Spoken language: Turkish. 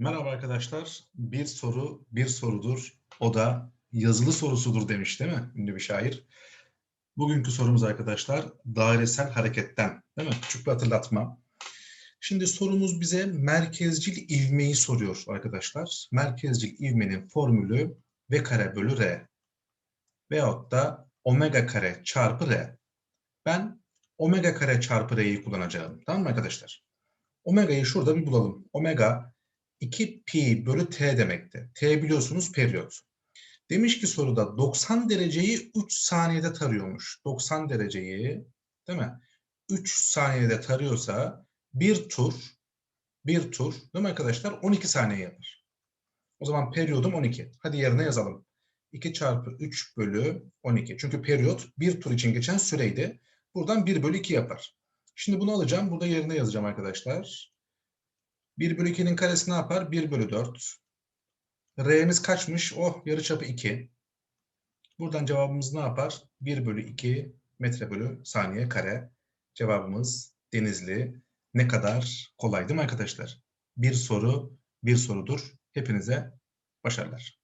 Merhaba arkadaşlar. Bir soru bir sorudur. O da yazılı sorusudur demiş değil mi? Ünlü bir şair. Bugünkü sorumuz arkadaşlar dairesel hareketten. Değil mi? Küçük bir hatırlatma. Şimdi sorumuz bize merkezcil ivmeyi soruyor arkadaşlar. Merkezcil ivmenin formülü v kare bölü r. Veyahut da omega kare çarpı r. Ben omega kare çarpı r'yi kullanacağım. Tamam mı arkadaşlar? Omega'yı şurada bir bulalım. Omega 2 pi bölü t demekti. T biliyorsunuz periyot. Demiş ki soruda 90 dereceyi 3 saniyede tarıyormuş. 90 dereceyi değil mi? 3 saniyede tarıyorsa bir tur bir tur değil mi arkadaşlar? 12 saniye yapar. O zaman periyodum 12. Hadi yerine yazalım. 2 çarpı 3 bölü 12. Çünkü periyot bir tur için geçen süreydi. Buradan 1 bölü 2 yapar. Şimdi bunu alacağım. Burada yerine yazacağım arkadaşlar. 1 bölü 2'nin karesi ne yapar? 1 bölü 4. R'miz kaçmış? Oh yarıçapı 2. Buradan cevabımız ne yapar? 1 bölü 2 metre bölü saniye kare. Cevabımız Denizli. Ne kadar kolay değil mi arkadaşlar? Bir soru bir sorudur. Hepinize başarılar.